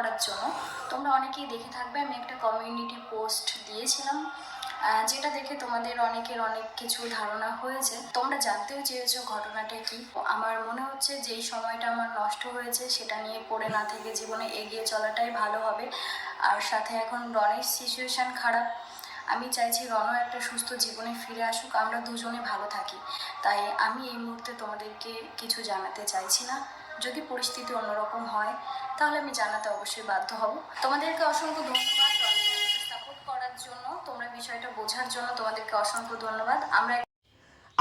করার জন্য। তোমরা অনেকেই দেখে থাকবে, আমি একটা কমিউনিটি পোস্ট দিয়েছিলাম যেটা দেখে তোমাদের অনেকের অনেক কিছু ধারণা হয়েছে। তোমরা জানতেও চেয়েছো ঘটনাটা কি। আমার মনে হচ্ছে যেই সময়টা আমার নষ্ট হয়েছে, সেটা নিয়ে পড়ে না থেকে জীবনে এগিয়ে চলাটাই ভালো হবে। আর সাথে এখন রনের সিচুয়েশান খারাপ। আমি চাইছি রনও একটা সুস্থ জীবনে ফিরে আসুক, আমরা দুজনে ভালো থাকি। তাই আমি এই মুহূর্তে তোমাদেরকে কিছু জানাতে চাইছি না। যদি পরিস্থিতি অন্যরকম হয় তাহলে আমি জানাতে অবশ্যই বাধ্য হব। তোমাদেরকে অসংখ্য ধন্যবাদ সাপোর্ট করার জন্য। তোমরা বিষয়টা বোঝার জন্য তোমাদেরকে অসংখ্য ধন্যবাদ। আমরা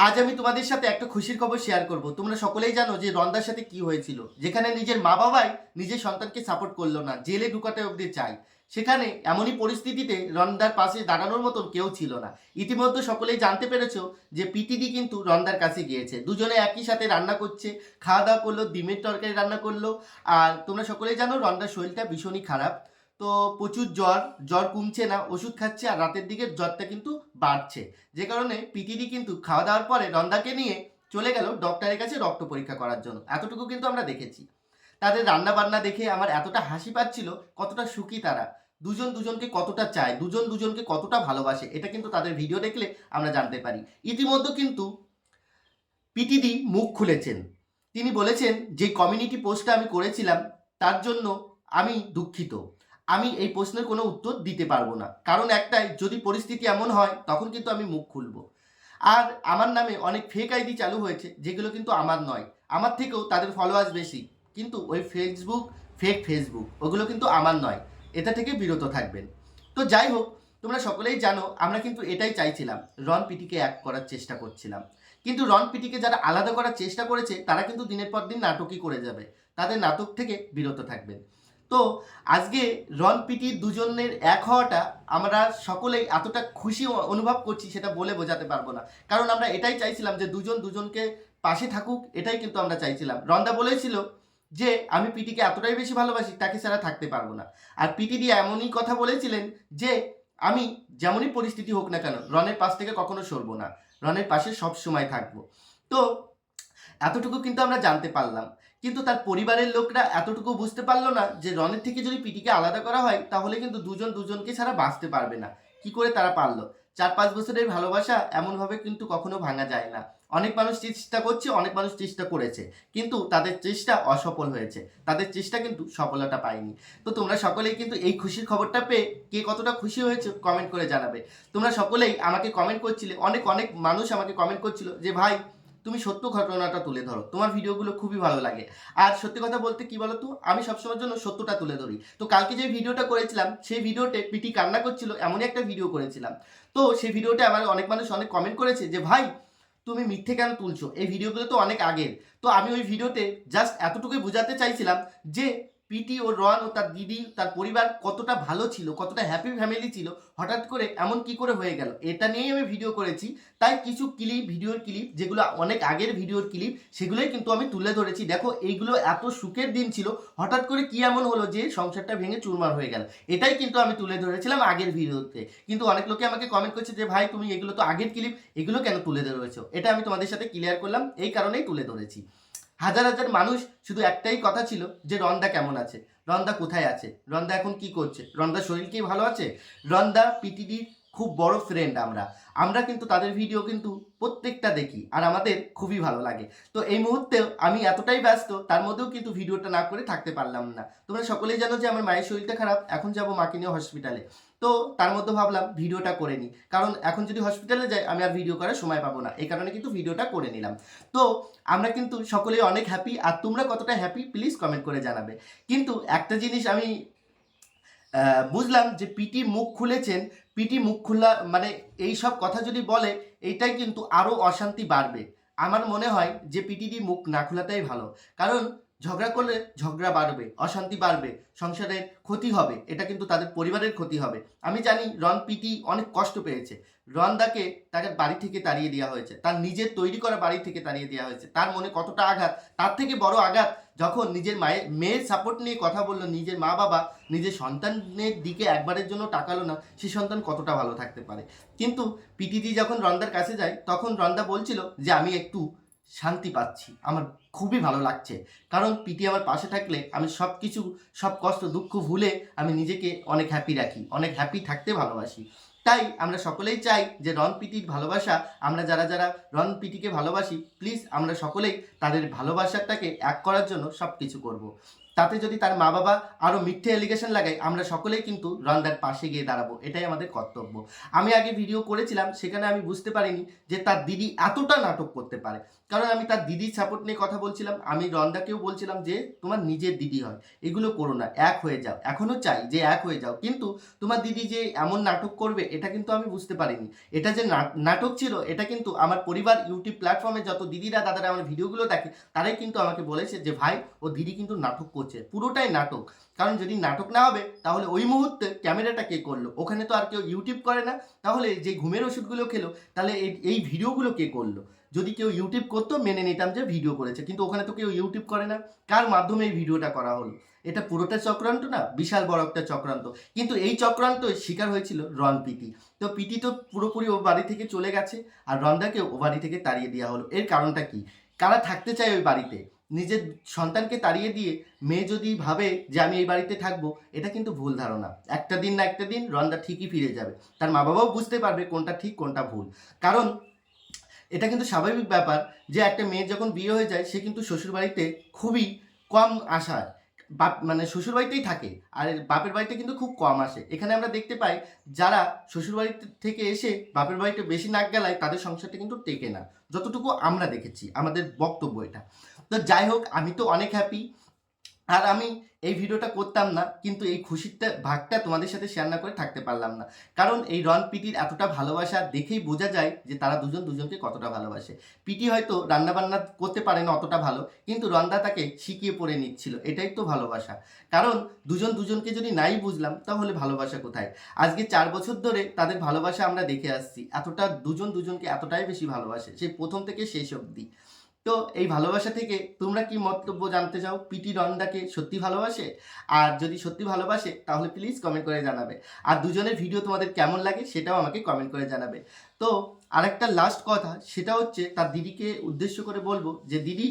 আজ আমি তোমাদের সাথে একটা খুশির খবর শেয়ার করব। তোমরা সকলেই জানো যে রন্দার সাথে কি হয়েছিল। যেখানে নিজের মা বাবাই নিজের সন্তানকে সাপোর্ট করল না, জেলে ঢুকাতে অবধি চাই সেখানে এমনই পরিস্থিতিতে রন্দার পাশে দাঁড়ানোর মতন কেউ ছিল না। ইতিমধ্যে সকলেই জানতে পেরেছ যে পিটিডি কিন্তু রন্দার কাছে গিয়েছে। দুজনে একই সাথে রান্না করছে, খাওয়া দাওয়া করল, ডিমের তরকারি রান্না করল। আর তোমরা সকলেই জানো রন্দার শরীরটা ভীষণই খারাপ। তো প্রচুর জ্বর জ্বর কমছে না, ওষুধ খাচ্ছে আর রাতের দিকে জ্বরটা কিন্তু বাড়ছে। যে কারণে পিটিডি কিন্তু খাওয়া দাওয়ার পরে রন্দাকে নিয়ে চলে গেল ডক্টরের কাছে রক্ত পরীক্ষা করার জন্য। এতটুকু কিন্তু আমরা দেখেছি। তাদের রান্না বান্না দেখে আমার এতটা হাসি পাচ্ছিল, কতটা সুখী তারা। দুজন দুজনকে কতটা চায়, দুজন দুজনকে কতটা ভালোবাসে, এটা কিন্তু তাদের ভিডিও দেখলে আমরা জানতে পারি। ইতিমধ্যে কিন্তু পিটিডি মুখ খুলেছেন। তিনি বলেছেন, যে কমিউনিটি পোস্টটা আমি করেছিলাম, তার জন্য আমি দুঃখিত। আমি এই প্রশ্নের কোনো উত্তর দিতে পারব না। কারণ একটাই, যদি পরিস্থিতি এমন হয়, তখন কিন্তু আমি মুখ খুলবো। আর আমার নামে অনেক ফেক আইডি চালু হয়েছে, যেগুলো কিন্তু আমার নয়। আমার থেকেও তাদের ফলোয়ার্স বেশি। কিন্তু ওই ফেসবুক ফেক ফেসবুক ওগুলো কিন্তু আমার নয়। এটা থেকে বিরত থাকবেন। তো যাই হোক, তোমরা সকলেই জানো, আমরা কিন্তু এটাই চাইছিলাম। রন পিটিকে এক করার চেষ্টা করছিলাম। কিন্তু রন পিটিকে যারা আলাদা করার চেষ্টা করেছে, তারা কিন্তু দিনের পর দিন নাটকই করে যাবে। তাদের নাটক থেকে বিরত থাকবেন। তো আজকে রন পিটির দুজনের এক হওয়াটা আমরা সকলেই এতটা খুশি অনুভব করছি সেটা বলে বোঝাতে পারব না। কারণ আমরা এটাই চাইছিলাম যে দুজন দুজনকে পাশে থাকুক, এটাই কিন্তু আমরা চাইছিলাম। রন্দা বলেছিল যে, আমি পিটিকে এতটাই বেশি ভালোবাসি, তাকে ছাড়া থাকতে পারব না। আর পিটি দিয়ে এমনই কথা বলেছিলেন যে, আমি যেমনই পরিস্থিতি হোক না কেন রনের পাশ থেকে কখনো সরবো না। রনের পাশে সব সময় থাকব। তো এতটুকু কিন্তু আমরা জানতে পারলাম। কিন্তু তার পরিবারের লোকরা এতটুকু বুঝতে পারল না যে রনের থেকে যদি পিটিকে আলাদা করা হয়, তাহলে কিন্তু দুজন দুজনকে ছাড়া বাঁচতে পারবে না। কি করে তারা পারল? চার পাঁচ বছরের ভালোবাসা এমনভাবে কিন্তু কখনো ভাঙা যায় না। অনেক মানুষ চেষ্টা করছে, অনেক মানুষ চেষ্টা করেছে, কিন্তু তাদের চেষ্টা অসফল হয়েছে। তাদের চেষ্টা কিন্তু সফলতা পায়নি। তো তোমরা সকলেই কিন্তু এই খুশির খবরটা পেয়ে কে কতটা খুশি হয়েছে কমেন্ট করে জানাবে। তোমরা সকলেই আমাকে কমেন্ট করছিলে, অনেক অনেক মানুষ আমাকে কমেন্ট করছিল যে, ভাই তুমি সত্য ঘটনাটা তুলে ধরো। তোমার ভিডিওগুলো খুবই ভালো লাগে। আর সত্যি কথা বলতে কি তো আমি সবসময়ের জন্য সত্যটা তুলে ধরি। তো কালকে যে ভিডিওটা করেছিলাম, সেই ভিডিওতে পিটি কান্না করছিল, এমনই একটা ভিডিও করেছিলাম। তো সেই ভিডিওটা আমার অনেক মানুষ অনেক কমেন্ট করেছে যে, ভাই, তুমি মিথ্যে কেন তুলছো? এই ভিডিওগুলো তো অনেক আগের। তো আমি ওই ভিডিওতে জাস্ট এতটুকুই বোঝাতে চাইছিলাম যে পিটি ও রন ও তার দিদি, তার পরিবার কতটা ভালো ছিল, কতটা হ্যাপি ফ্যামিলি ছিল, হঠাৎ করে এমন কি করে হয়ে গেল? এটা নিয়েই আমি ভিডিও করেছি। তাই কিছু ক্লিপ ভিডিওর ক্লিপ যেগুলো অনেক আগের ভিডিওর ক্লিপ সেগুলোই কিন্তু আমি তুলে ধরেছি। দেখো, এইগুলো এত সুখের দিন ছিল, হঠাৎ করে কি এমন হলো যে সংসারটা ভেঙে চুরমার হয়ে গেল? এটাই কিন্তু আমি তুলে ধরেছিলাম আগের ভিডিওতে কিন্তু অনেক লোকে আমাকে কমেন্ট করছে যে, ভাই, তুমি এগুলো তো আগের ক্লিপ এগুলো কেন তুলে ধরেছো? এটা আমি তোমাদের সাথে ক্লিয়ার করলাম, এই কারণেই তুলে ধরেছি। হাজার হাজার মানুষ শুধু একটাই কথা ছিল যে রন্দা কেমন আছে? রন্দা কোথায় আছে? রন্দা এখন কি করছে? রন্দা শরীর কি ভালো আছে? রন্দা পিটিডির খুব বড় ফ্রেন্ড আমরা। আমরা কিন্তু তাদের ভিডিও কিন্তু প্রত্যেকটা দেখি আর আমাদের খুবই ভালো লাগে। তো এই মুহূর্তেও আমি এতটাই ব্যস্ত, তার মধ্যেও কিন্তু ভিডিওটা না করে থাকতে পারলাম না। তোমরা সকলেই জানো যে আমার মায়ের শরীরটা খারাপ, এখন যাব মাকে নিয়ে হসপিটালে তো তার মধ্যে ভাবলাম ভিডিওটা করে নিই। কারণ এখন যদি হসপিটালে যাই, আমি আর ভিডিও করার সময় পাবো না। এই কারণে কিন্তু ভিডিওটা করে নিলাম। তো আমরা কিন্তু সকলেই অনেক হ্যাপি আর তোমরা কতটা হ্যাপি প্লিজ কমেন্ট করে জানাবে। কিন্তু একটা জিনিস আমি বুঝলাম যে পিটি মুখ খুলেছেন পিটি মুখ খোলা মানে এই সব কথা যদি বলে এইটাই কিন্তু আরও অশান্তি বাড়বে। আমার মনে হয় যে পিটিডি মুখ না খোলাটাই ভালো। কারণ ঝগড়া করলে ঝগড়া বাড়বে, অশান্তি বাড়বে সংসারের ক্ষতি হবে, এটা কিন্তু তাদের পরিবারের ক্ষতি হবে। আমি জানি রন পিটি অনেক কষ্ট পেয়েছে। রনদাকে তাকে বাড়ি থেকে তাড়িয়ে দেওয়া হয়েছে। তার নিজের তৈরি করা বাড়ি থেকে তাড়িয়ে দেওয়া হয়েছে। তার মনে কতটা আঘাত, তার থেকে বড় আঘাত যখন নিজের মায়ের, মেয়ের সাপোর্ট নিয়ে কথা বলল, নিজের মা বাবা নিজের সন্তানের দিকে একবারের জন্য টাকালো না, সে সন্তান কতটা ভালো থাকতে পারে। কিন্তু পিটিদি যখন রন্দার কাছে যায়, তখন রন্দা বলছিল যে, আমি একটু শান্তি পাচ্ছি। আমার খুবই ভালো লাগছে। কারণ পিটি আমার পাশে থাকলে আমি সব কিছু সব কষ্ট, দুঃখ ভুলে আমি নিজেকে অনেক হ্যাপি রাখি, অনেক হ্যাপি থাকতে ভালোবাসি। তাই আমরা সকলেই চাই যে রন পিটির ভালোবাসা, আমরা যারা যারা রন পিটিকে ভালোবাসি প্লিজ আমরা সকলেই তাদের ভালোবাসাটাকে এক করার জন্য সব কিছু করব। তাতে যদি তার মা বাবা আরও মিথ্যে এলিগেশন লাগায়, আমরা সকলেই কিন্তু রনদার পাশে গিয়ে দাঁড়াবো। এটাই আমাদের কর্তব্য। আমি আগে ভিডিও করেছিলাম, সেখানে আমি বুঝতে পারিনি যে তার দিদি এতটা নাটক করতে পারে। কারণ আমি তার দিদির সাপোর্ট নিয়ে কথা বলছিলাম, আমি রন্দাকেও বলছিলাম যে, তোমার নিজের দিদি হয়, এগুলো করো না, এক হয়ে যাও। এখনও চাই যে এক হয়ে যাও। কিন্তু তোমার দিদি যে এমন নাটক করবে, এটা কিন্তু আমি বুঝতে পারিনি। এটা যে নাটক ছিল, এটা কিন্তু আমার পরিবার ইউটিউব প্ল্যাটফর্মে যত দিদিরা, দাদারা আমার ভিডিওগুলো দেখে, তারাই কিন্তু আমাকে বলেছে যে, ভাই, ও দিদি কিন্তু নাটক করছে। পুরোটাই নাটক। কারণ যদি নাটক না হবে, তাহলে ওই মুহূর্তে ক্যামেরাটা কে করল? ওখানে তো আর কেউ ইউটিউব করে না। তাহলে যে ঘুমের ওষুধগুলো খেলো, তাহলে এই ভিডিওগুলো কে করল? যদি কেউ ইউটিউব করতো, মেনে নিতাম যে ভিডিও করেছে। কিন্তু ওখানে তো কেউ ইউটিউব করে না। কার মাধ্যমে এই ভিডিওটা করা হলো? এটা পুরোটা চক্রান্ত না? বিশাল বড় একটা চক্রান্ত। কিন্তু এই চক্রান্ত শিকার হয়েছিল রন পিটি তো পিটি তো পুরোপুরি ও বাড়ি থেকে চলে গেছে। আর রন্দাকে ও বাড়ি থেকে তাড়িয়ে দেওয়া হলো। এর কারণটা কি? কারা থাকতে চায় ওই বাড়িতে? নিজের সন্তানকে তাড়িয়ে দিয়ে মেয়ে যদি ভাবে যে আমি এই বাড়িতে থাকব, এটা কিন্তু ভুল ধারণা। একটা দিন না একটা দিন রন্দা ঠিকই ফিরে যাবে। তার মা বাবাও বুঝতে পারবে কোনটা ঠিক, কোনটা ভুল। কারণ এটা কিন্তু স্বাভাবিক ব্যাপার যে একটা মেয়ের যখন বিয়ে হয়ে যায়, সে কিন্তু শ্বশুরবাড়িতে খুবই কম আসায় বাপ মানে শ্বশুর বাড়িতেই থাকে। আর বাপের বাড়িতে কিন্তু খুব কম আসে। এখানে আমরা দেখতে পাই, যারা শ্বশুর শ্বশুরবাড়ি থেকে এসে বাপের বাড়িতে বেশি নাক গেলায়, তাদের সংসারটা কিন্তু টেকে না। যতটুকু আমরা দেখেছি, আমাদের বক্তব্য এটা। তো যাই হোক, আমি তো অনেক হ্যাপি আর আমি এই ভিডিওটা করতাম না, কিন্তু এই খুশিটা ভাগটা তোমাদের সাথে শেয়ার না করে থাকতে পারলাম না। কারণ এই রন পিটির এতটা ভালোবাসা দেখেই বোঝা যায় যে তারা দুজন দুজনকে কতটা ভালোবাসে। পিটি হয়তো রান্নাবান্না করতে পারে না অতটা ভালো, কিন্তু রন্দা তাকে শিখিয়ে পড়ে নিচ্ছিল, এটাই তো ভালোবাসা। কারণ দুজন দুজনকে যদি নাই বুঝলাম, তাহলে ভালোবাসা কোথায়? আজকে চার বছর ধরে তাদের ভালোবাসা আমরা দেখে আসছি, এতটা দুজন দুজনকে এতটাই বেশি ভালোবাসে সেই প্রথম থেকে শেষ অবধি। তো এই ভালোবাসা থেকে তোমরা কি মন্তব্য জানতে চাও? পিটি রন্দাকে সত্যি ভালোবাসে? আর যদি সত্যি ভালোবাসে, তাহলে প্লিজ কমেন্ট করে জানাবে। আর দুজনের ভিডিও তোমাদের কেমন লাগে, সেটাও আমাকে কমেন্ট করে জানাবে। তো আরেকটা লাস্ট কথা, সেটা হচ্ছে তার দিদিকে উদ্দেশ্য করে বলব যে, দিদি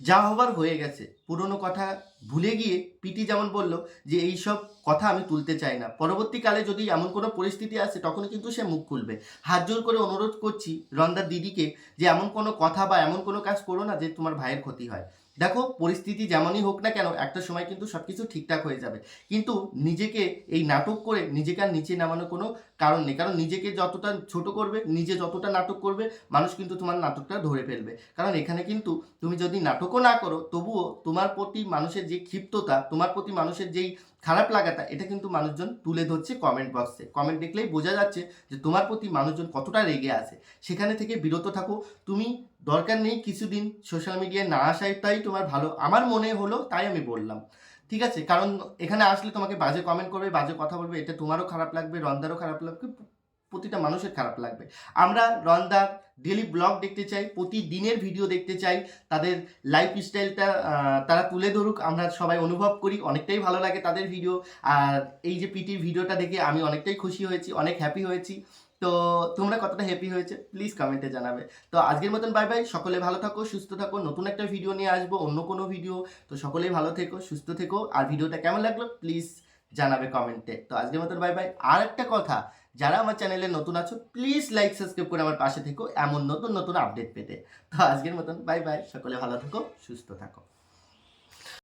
যা হবার হয়ে গেছে। পুরনো কথা ভুলে গিয়ে পিটি যেমন বলল যে, এই সব কথা আমি তুলতে চাই না। পরবর্তীকালে যদি এমন কোনো পরিস্থিতি আসে তখন কিন্তু সে মুখ খুলবে। হাত জোর করে অনুরোধ করছি রন্দার দিদিকে যে, এমন কোনো কথা বা এমন কোনো কাজ করো না যে, তোমার ভাইয়ের ক্ষতি হয়। দেখো, পরিস্থিতি যেমনই হোক না কেন, একটা সময় কিন্তু সব কিছু ঠিকঠাক হয়ে যাবে। কিন্তু নিজেকে এই নাটক করে নিজেকে আর নিচে নামানোর কোনো কারণ নেই। কারণ নিজেকে যতটা ছোট করবে, নিজে যতটা নাটক করবে, মানুষ কিন্তু তোমার নাটকটা ধরে ফেলবে। কারণ এখানে কিন্তু তুমি যদি নাটকও না করো, তবুও তোমার প্রতি মানুষের যে ক্ষিপ্ততা, তোমার প্রতি মানুষের যেই খারাপ লাগাটা, এটা কিন্তু মানুষজন তুলে ধরছে কমেন্ট বক্সে কমেন্ট দেখলেই বোঝা যাচ্ছে যে তোমার প্রতি মানুষজন কতটা রেগে আছে। সেখানে থেকে বিরত থাকো। তুমি দরকার নেই কিছুদিন সোশ্যাল মিডিয়ায় না আসাটাই তোমার ভালো। আমার মনে হলো তাই আমি বললাম। ঠিক আছে, কারণ এখানে আসলে তোমাকে বাজে কমেন্ট করবে, বাজে কথা বলবে, এটা তোমারও খারাপ লাগবে রন্দারও খারাপ লাগবে প্রতিটা মানুষের খারাপ লাগবে। আমরা রন্দার ডেলি ব্লগ দেখতে চাই, প্রতিদিনের ভিডিও দেখতে চাই, তাদের লাইফ স্টাইলটা তারা তুলে ধরুক, আমরা সবাই অনুভব করি, অনেকটাই ভালো লাগে তাদের ভিডিও আর এই যে পিটির ভিডিওটা দেখে আমি অনেকটাই খুশি হয়েছি, অনেক হ্যাপি হয়েছি। তো তোমরা কতটা হ্যাপি হয়েছে? প্লিজ কমেন্টে জানাবে। তো আজকের মতন বাই বাই সকলে ভালো থাকো, সুস্থ থাকো। নতুন একটা ভিডিও নিয়ে আসব, অন্য কোনো ভিডিও তো সকলেই ভালো থেকো, সুস্থ থেকো। আর ভিডিওটা কেমন লাগল? প্লিজ জানাবে কমেন্টে তো আজকের মতন বাই বাই আর একটা কথা, যারা আমার চ্যানেলে নতুন আছো প্লিজ লাইক সাবস্ক্রাইব করে আমার পাশে থেকো। এমন নতুন নতুন আপডেট পেতে। তো আজকের মতন বাই বাই সকলে ভালো থাকো, সুস্থ থাকো।